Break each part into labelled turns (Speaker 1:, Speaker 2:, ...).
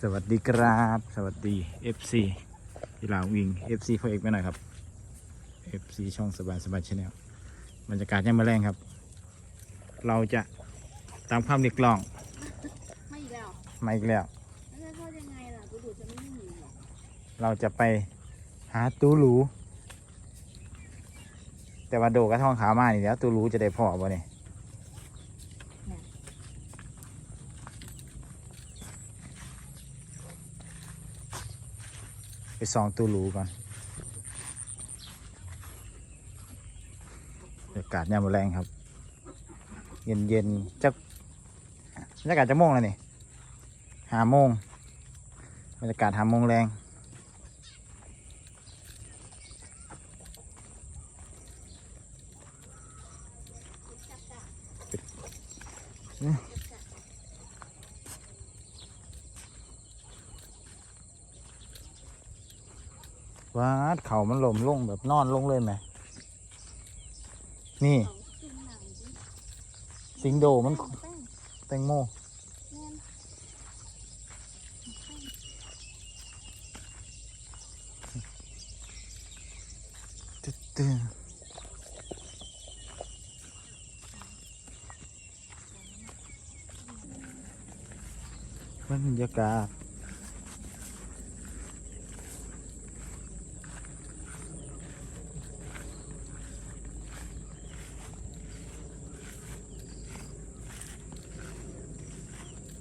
Speaker 1: สวัสดีครับ สวัสดี FC ที่ลาววิง FC พ่อเอกไปหน่อยครับ FC ช่องสบายสบายชาแนลบรรยากาศยังมาแรงครับ เราจะตามความเรียกร้อง
Speaker 2: ไม่อีกแล้ว
Speaker 1: มาอีกแล้ว
Speaker 2: แล้วจะทอดยังไงล่ะกูดูจะไม่หนีหรอก
Speaker 1: เราจะไปหาตูหรูแต่ว่าโดกระท่องขาวมานี่แล้วตูหรูจะได้พอบ่เนี่ยไป ส่องตู้รูก่อนบรรยากาศยามแรงครับ เย็นเย็นจะบรรยากาศจะโมงแล้วนี่หาโมงบรรยากาศหาโมงแรง ว้าดเขามันหล่มลงแบบนอนลงเลยไหม นี่ สิงโดมัน
Speaker 2: แป้ง
Speaker 1: แตงโม
Speaker 2: แน่น
Speaker 1: ตึ๊ดตึ๊ดบรรยากาศ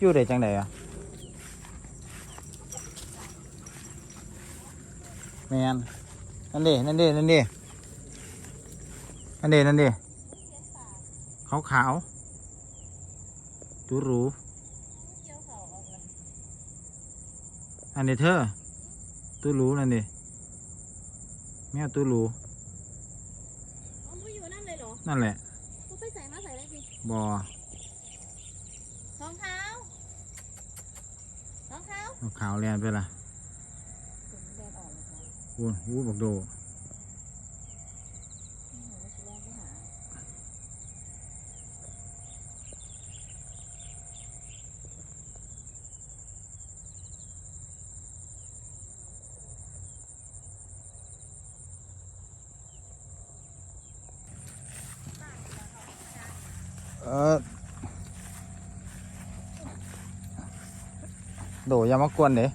Speaker 1: อยู่ได้จังไดอะแมนนั่นดินั่นดินั่นดินั่นดินั่นดิขาวขาวๆตูหรู
Speaker 2: เกี่ยวเขาเอาไว้
Speaker 1: อันนี้เธอตูหรูนั่นดิแมวตูหรู
Speaker 2: เอาไม่อยู่นั่นเลยเหรอ
Speaker 1: นั่นแหละ
Speaker 2: กูไปใส่มาใส่ได้สิ
Speaker 1: บอ
Speaker 2: รองเท้ารองเท้า
Speaker 1: ขาวเรียนไปละ
Speaker 2: ถึงแดดออกเลยครับ
Speaker 1: วูนวูบอกโด
Speaker 2: โอ้โหชิแดงไปหา
Speaker 1: เออ โดอย่ามากวนเด้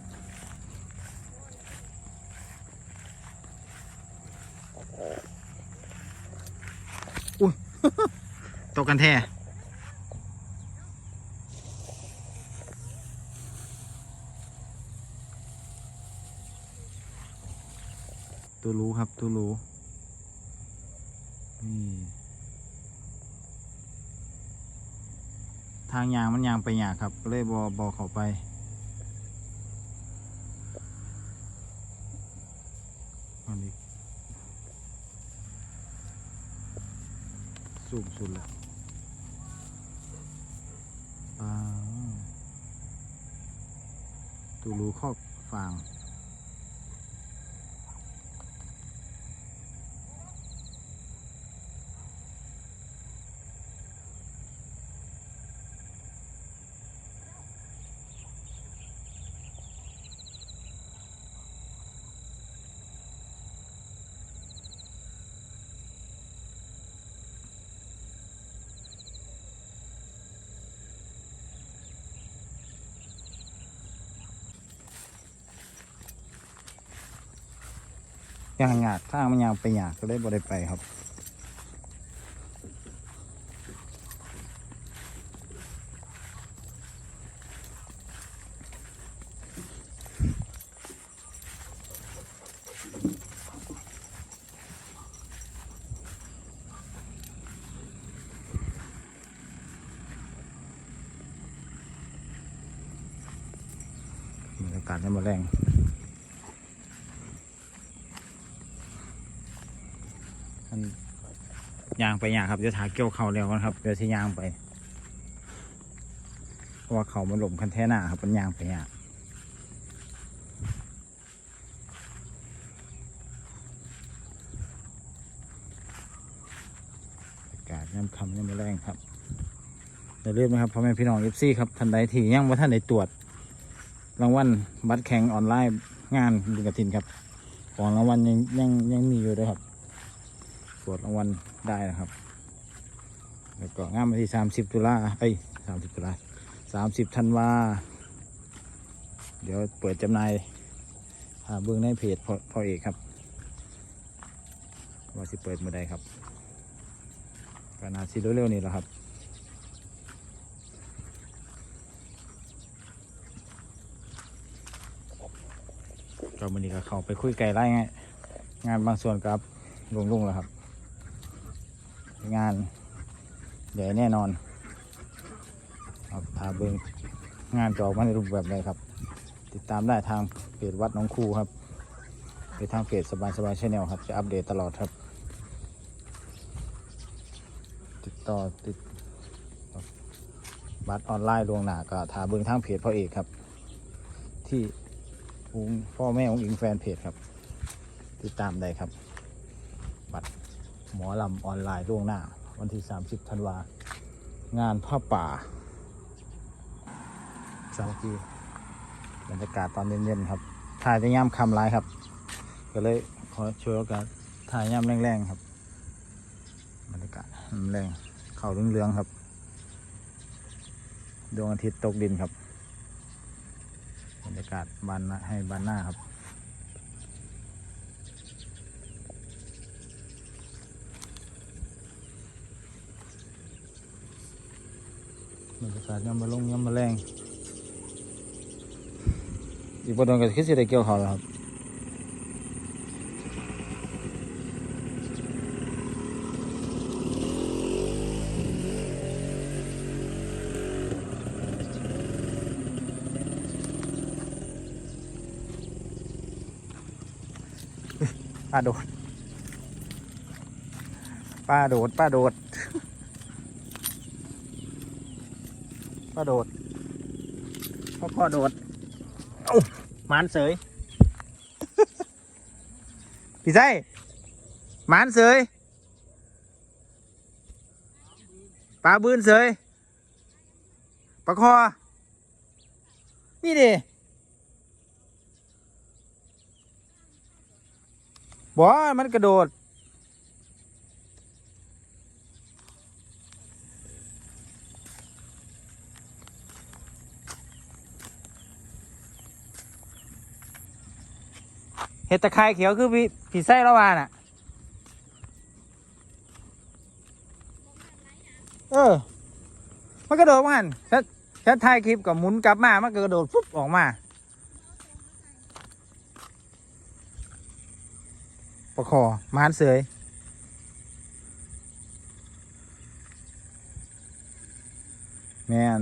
Speaker 1: อุ้ยตกกันแท้ตัวรู้ครับตัวรู้นี่ทางยางมันยางไปยากครับ ก็เลยบอบอเข้าไปอันนี้ สูงสุดแล้วตูรูคอกฟาง ยางยากทางมันยางไปยากก็เลยบ่ได้ไปครับบรรยากาศยังมาแรง มันยางไปยางครับเดี๋ยวถาเกี่ยวเขาแล้วกันครับเดี๋ยวที่ยางไปเพราะว่าเขามันหล่มคันแท่หน้าครับมันยางไปยางอากาศย่ำคำย่ำแรงครับอย่าลืมนะครับพ่อแม่พี่น้องเอฟซีครับทันใดที่ยังว่าท่านได้ตรวจรางวัลบัตรแข่งออนไลน์งานบุญกระถินครับของรางวัลยังยังยังมีอยู่ด้วยครับ วจรางวัลได้นะครับ แล้วก็งานวันที่สามสิบตุลาเอ้ยสามสิบตุลาสามสิบธันวา เดี๋ยวเปิดจำหน่ายหาเบื้องในเพจพอพอเอกครับ ว่าสิเปิดเมื่อใดครับก็นาสิเร็วๆนี่แหละครับก็มันนี้ก็เข้าไปคุยไก่ไล่ไงงานบางส่วนกับลุงลุงแล้วครับ งานใหญ่แน่นอนครับพาเบิงงานจะออกมาในรูปแบบใดครับ ติดตามได้ทางเพจวัดน้องคูครับหรือทางเพจสบายสบายชแนลครับ จะอัปเดตตลอดครับ ติดต่อติดบัตรออนไลน์ลวงหนาก็ทาเบิงทางเพจพ่อเอกครับ ที่พ่อแม่ของอิงแฟนเพจครับ ติดตามได้ครับ บัตร หมอลำออนไลน์ล่วงหน้า วันที่ 30ธันวา งานผ้าป่าสามัคคีบรรยากาศตอนเย็นๆครับ ถ่ายจะย่ำคำร้ายครับ ก็เลยขอช่วยโอกาสถ่ายย่ำแรงๆครับ บรรยากาศแรงเข่าเรืองๆครับ ดวงอาทิตย์ตกดินครับ บรรยากาศบานหน้าให้บานหน้าครับ บรรยากาศย่ำมาลงย่ำมาแรงอีกประเด็นก็คือสิได้เกี่ยวเขาวแล้วครับป้าโดดป้าโดดป้าโดด ป้าโดดพ่อพ่อโดดเอ้าหมานเสยพี่ไส้หมานเสยปลาบืนเสยปลาคอ นี่ดิบอมันกระโดด เห็ดตะไคร้เขียวคือพี่ผีไส้ละวานอะ เออ มันกระโดดมันฉันฉันถ่ายคลิปกับหมุนกลับมา มันก็กระโดดปุ๊บออกมา ประคอมานเสยแมน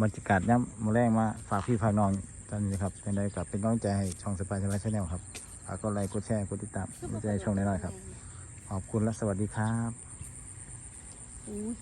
Speaker 1: บรรยากาศย่ำมาแรงมาฝากพี่ฝากน้อง ตอนนี้ครับเป็นไรกับเป็นกำลังใจให้ช่องสปายชาแนลครับฝากกดไลค์กดแชร์กดติดตามกดใจช่องน้อยๆครับ ขอบคุณและสวัสดีครับ
Speaker 2: อุ้ย